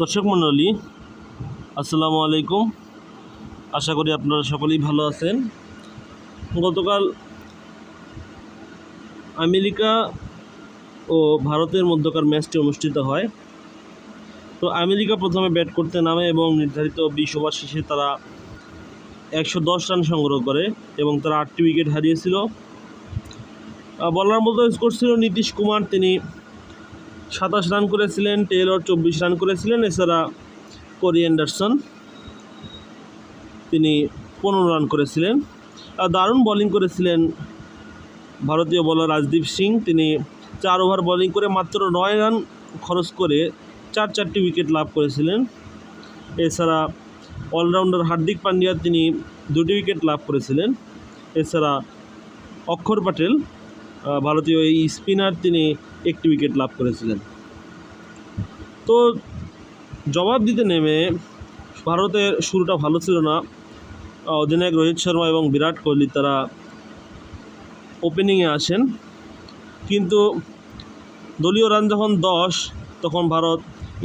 দর্শক মণ্ডলী, আসসালামু আলাইকুম। আশা করি আপনারা সকলেই ভালো আছেন। গতকাল আমেরিকা ও ভারতের মধ্যকার ম্যাচটি অনুষ্ঠিত হয়। তো আমেরিকা প্রথমে ব্যাট করতে নামে এবং নির্ধারিত বিশ ওভার শেষে তারা একশো দশ রান সংগ্রহ করে এবং তারা আটটি উইকেট হারিয়েছিল। বলার মতো স্কোর ছিল নীতিশ কুমার। তিনি সাতাশ রান করেছিলেন, টেলর চব্বিশ রান করেছিলেন, এছাড়া কোরি অ্যান্ডারসন তিনি পনেরো রান করেছিলেন। আর দারুণ বোলিং করেছিলেন ভারতীয় বোলার রাজদীপ সিং। তিনি চার ওভার বোলিং করে মাত্র নয় রান খরচ করে চার চারটি উইকেট লাভ করেছিলেন। এছাড়া অলরাউন্ডার হার্দিক পান্ডিয়া তিনি দুটি উইকেট লাভ করেছিলেন। এছাড়া অক্ষর প্যাটেল ভারতীয় এই স্পিনার তিনি একটি উইকেট লাভ করেছিলেন। তো জবাব দিতে নেমে ভারতের শুরুটা ভালো ছিল না। অধিনায়ক রোহিত শর্মা এবং বিরাট কোহলি তারা ওপেনিংয়ে আসেন। কিন্তু দলীয় রান যখন দশ, তখন ভারত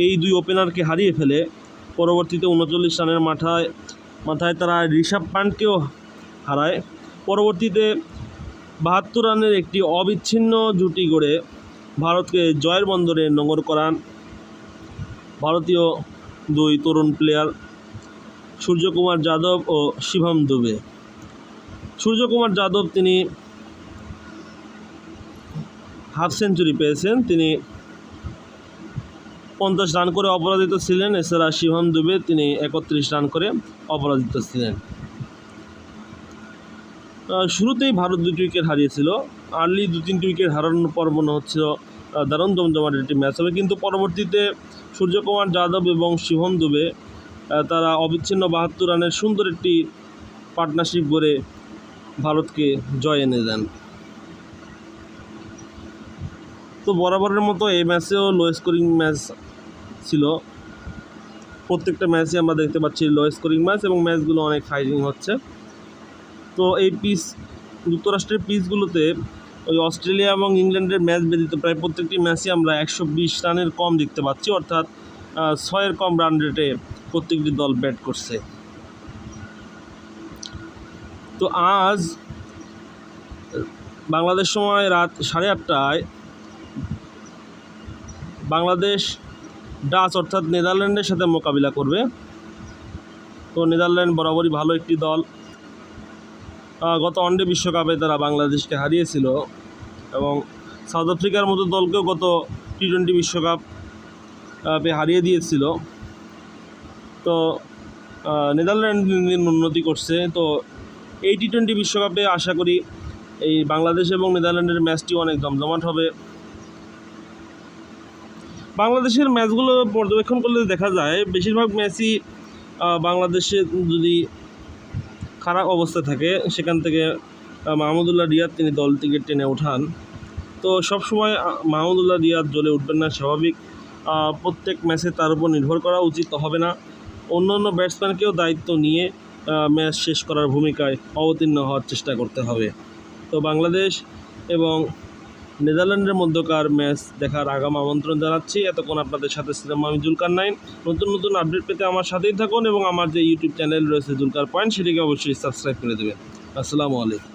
এই দুই ওপেনারকে হারিয়ে ফেলে। পরবর্তীতে উনচল্লিশ রানের মাথায় মাথায় তারা ঋষভ পান্টকেও হারায়। পরবর্তীতে বাহাত্তর রানের একটি অবিচ্ছিন্ন জুটি গড়ে ভারতকে জয়ের বন্দরে নোঙর করান ভারতীয় দুই তরুণ প্লেয়ার সূর্যকুমার যাদব ও শিবম দুবে। সূর্যকুমার যাদব তিনি হাফ সেঞ্চুরি পেয়েছেন। তিনি পঞ্চাশ রান করে অপরাজিত ছিলেন। এছাড়া শিবম দুবে তিনি একত্রিশ রান করে অপরাজিত ছিলেন। শুরুতেই ভারত দুটি উইকেট হারিয়েছিল। আর্লি দু তিনটি উইকেট হারানোর পর মনে হচ্ছিল দারুণ জমজমাট একটি ম্যাচ হবে। কিন্তু পরবর্তীতে সূর্যকুমার যাদব এবং শিবম দুবে তারা অবিচ্ছিন্ন বাহাত্তর রানের সুন্দর একটি পার্টনারশিপ গড়ে ভারতকে জয় এনে দেন। তো বরাবরের মতো এই ম্যাচেও লো স্কোরিং ম্যাচ ছিল। প্রত্যেকটা ম্যাচে আমরা দেখতে পাচ্ছি লো স্কোরিং ম্যাচ এবং ম্যাচগুলো অনেক ফাইটিং হচ্ছে। তো এই পিচ যুক্তরাষ্ট্রের পিচগুলোতে ওই অস্ট্রেলিয়া এবং ইংল্যান্ডের ম্যাচ ব্যতীত প্রায় প্রত্যেকটি ম্যাচে আমরা একশো বিশ রানের কম দেখতে পাচ্ছি, অর্থাৎ ছয়ের কম রান রেটে প্রত্যেকটি দল ব্যাট করছে। তো আজ, বাংলাদেশ সময় রাত সাড়ে আটটায় বাংলাদেশ ডাচ, অর্থাৎ নেদারল্যান্ডের সাথে মোকাবিলা করবে। তো নেদারল্যান্ড বরাবরই ভালো একটি দল। গত ওয়ানডে বিশ্বকাপে তারা বাংলাদেশকে হারিয়েছিল এবং সাউথ আফ্রিকার মতো দলকেও গত টি টোয়েন্টি বিশ্বকাপ হারিয়ে দিয়েছিল। তো নেদারল্যান্ড দিন উন্নতি করছে। তো, এই টি টোয়েন্টি বিশ্বকাপে আশা করি এই বাংলাদেশ এবং নেদারল্যান্ডের ম্যাচটি অনেক জমজমাট হবে। বাংলাদেশের ম্যাচগুলো পর্যবেক্ষণ করলে দেখা যায়, বেশিরভাগ ম্যাচই বাংলাদেশে যদি খারাপ অবস্থা থাকে, সেখান থেকে মাহমুদুল্লাহ রিয়াদ তিনি দল থেকে টেনে ওঠান। তো সবসময় মাহমুদুল্লাহ রিয়াদ জ্বলে উঠবেন না, স্বাভাবিক। প্রত্যেক ম্যাচে তার উপর নির্ভর করা উচিত হবে না। অন্য অন্য ব্যাটসম্যানকেও দায়িত্ব নিয়ে ম্যাচ শেষ করার ভূমিকায় অবতীর্ণ হওয়ার চেষ্টা করতে হবে। তো বাংলাদেশ এবং নেদারল্যান্ডের মধ্যকার ম্যাচ দেখার আগাম আমন্ত্রণ জানাচ্ছি। এতক্ষণ আপনাদের সাথে ছিলাম আমি জুলকার নাইন। নতুন নতুন আপডেট পেতে আমার সাথেই থাকুন এবং আমার যে ইউটিউব চ্যানেল রয়েছে জুলকার পয়েন্ট, সেটিকে অবশ্যই সাবস্ক্রাইব করে দেবেন। আসসালামু আলাইকুম।